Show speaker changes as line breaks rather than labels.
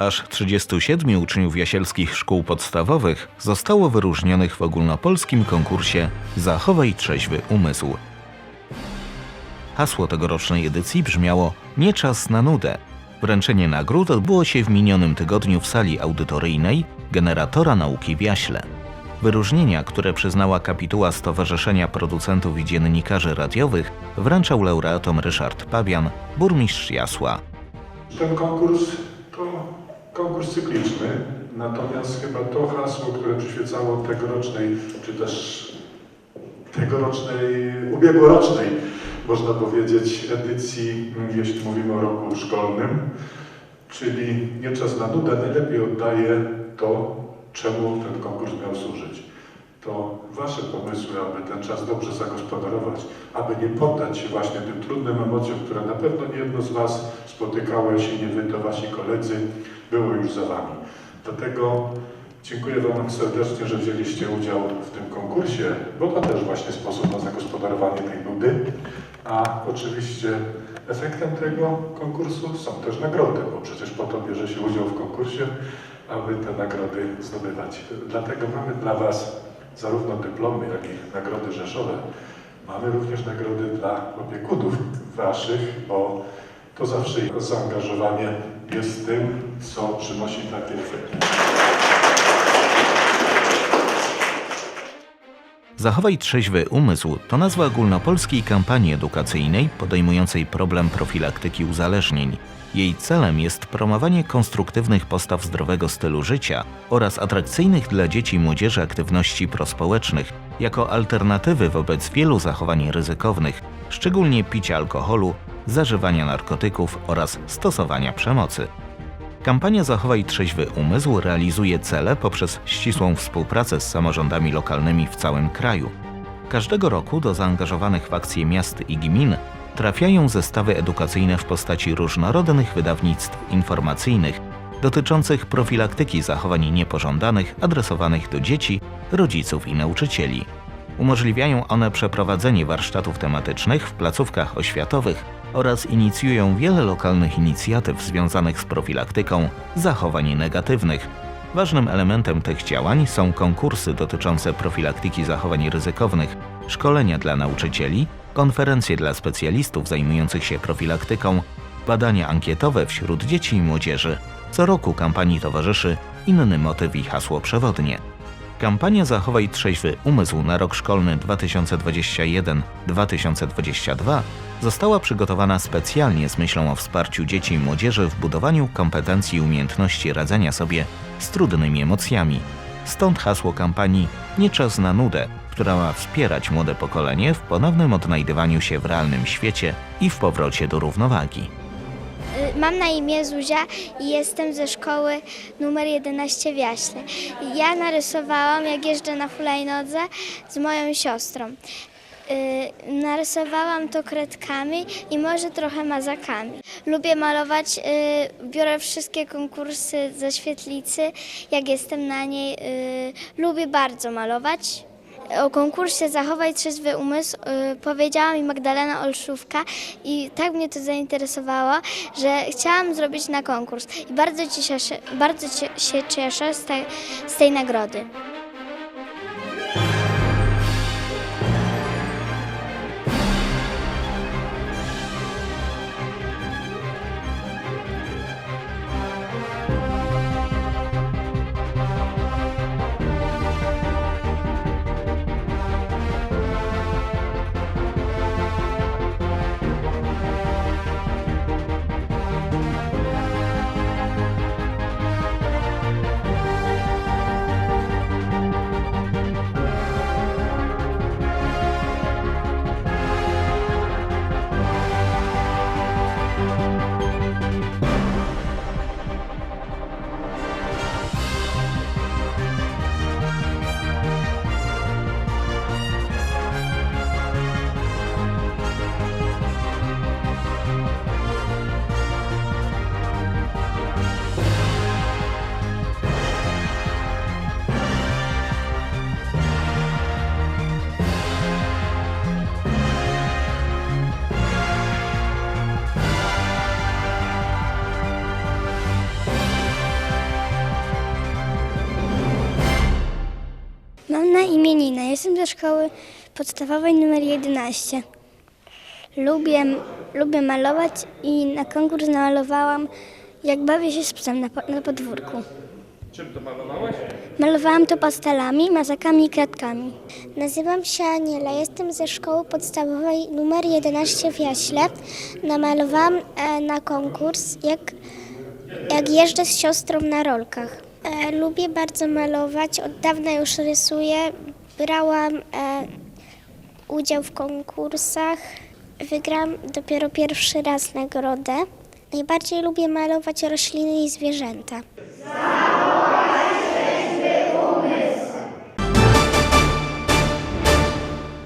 Aż 37 uczniów jasielskich szkół podstawowych zostało wyróżnionych w ogólnopolskim konkursie Zachowaj trzeźwy umysł. Hasło tegorocznej edycji brzmiało Nie czas na nudę. Wręczenie nagród odbyło się w minionym tygodniu w sali audytoryjnej Generatora Nauki w Jaśle. Wyróżnienia, które przyznała kapituła Stowarzyszenia Producentów i Dziennikarzy Radiowych, wręczał laureatom Ryszard Pabian, burmistrz Jasła.
Ten konkurs konkurs cykliczny, natomiast chyba to hasło, które przyświecało tegorocznej, czy też tegorocznej, ubiegłorocznej, można powiedzieć, edycji, jeśli mówimy o roku szkolnym, czyli nie czas na nudę, najlepiej oddaje to, czemu ten konkurs miał służyć. To Wasze pomysły, aby ten czas dobrze zagospodarować, aby nie poddać się właśnie tym trudnym emocjom, które na pewno nie jedno z Was spotykało, jeśli nie Wy, to Wasi koledzy, było już za Wami. Dlatego dziękuję Wam serdecznie, że wzięliście udział w tym konkursie, bo to też właśnie sposób na zagospodarowanie tej nudy. A oczywiście efektem tego konkursu są też nagrody, bo przecież po to bierze się udział w konkursie, aby te nagrody zdobywać. Dlatego mamy dla Was zarówno dyplomy, jak i nagrody rzeszowe. Mamy również nagrody dla opiekunów Waszych, bo to zawsze ich zaangażowanie jest tym, co przynosi takie efekty.
Zachowaj trzeźwy umysł to nazwa ogólnopolskiej kampanii edukacyjnej podejmującej problem profilaktyki uzależnień. Jej celem jest promowanie konstruktywnych postaw zdrowego stylu życia oraz atrakcyjnych dla dzieci i młodzieży aktywności prospołecznych jako alternatywy wobec wielu zachowań ryzykownych, szczególnie picia alkoholu, zażywania narkotyków oraz stosowania przemocy. Kampania Zachowaj Trzeźwy Umysł realizuje cele poprzez ścisłą współpracę z samorządami lokalnymi w całym kraju. Każdego roku do zaangażowanych w akcje miast i gmin trafiają zestawy edukacyjne w postaci różnorodnych wydawnictw informacyjnych dotyczących profilaktyki zachowań niepożądanych adresowanych do dzieci, rodziców i nauczycieli. Umożliwiają one przeprowadzenie warsztatów tematycznych w placówkach oświatowych oraz inicjują wiele lokalnych inicjatyw związanych z profilaktyką zachowań negatywnych. Ważnym elementem tych działań są konkursy dotyczące profilaktyki zachowań ryzykownych, szkolenia dla nauczycieli, konferencje dla specjalistów zajmujących się profilaktyką, badania ankietowe wśród dzieci i młodzieży. Co roku kampanii towarzyszy inny motyw i hasło przewodnie. Kampania Zachowaj trzeźwy umysł na rok szkolny 2021-2022 została przygotowana specjalnie z myślą o wsparciu dzieci i młodzieży w budowaniu kompetencji i umiejętności radzenia sobie z trudnymi emocjami. Stąd hasło kampanii Nie czas na nudę, która ma wspierać młode pokolenie w ponownym odnajdywaniu się w realnym świecie i w powrocie do równowagi.
Y, Mam na imię Zuzia i jestem ze szkoły numer 11 w Jaśle. Ja narysowałam, jak jeżdżę na hulajnodze z moją siostrą. Y, narysowałam to kredkami i może trochę mazakami. Lubię malować, y, biorę wszystkie konkursy ze świetlicy, jak jestem na niej. Lubię bardzo malować. O konkursie Zachowaj Trzeźwy Umysł y, powiedziała mi Magdalena Olszówka i tak mnie to zainteresowało, że chciałam zrobić na konkurs. I bardzo, ci cieszę, bardzo cie- się cieszę z, te, z tej nagrody.
Imieniny. Jestem ze szkoły podstawowej numer 11. Lubię, lubię malować i na konkurs namalowałam, jak bawię się z psem na, na podwórku.
Czym to malowałaś?
Malowałam to pastelami, mazakami i kredkami. Nazywam się Aniela, jestem ze szkoły podstawowej numer 11 w Jaśle. Namalowałam e, na konkurs, jak, jak jeżdżę z siostrą na rolkach. E, lubię bardzo malować, od dawna już rysuję. Brałam e, udział w konkursach. Wygrałam dopiero pierwszy raz nagrodę. Najbardziej lubię malować rośliny i zwierzęta.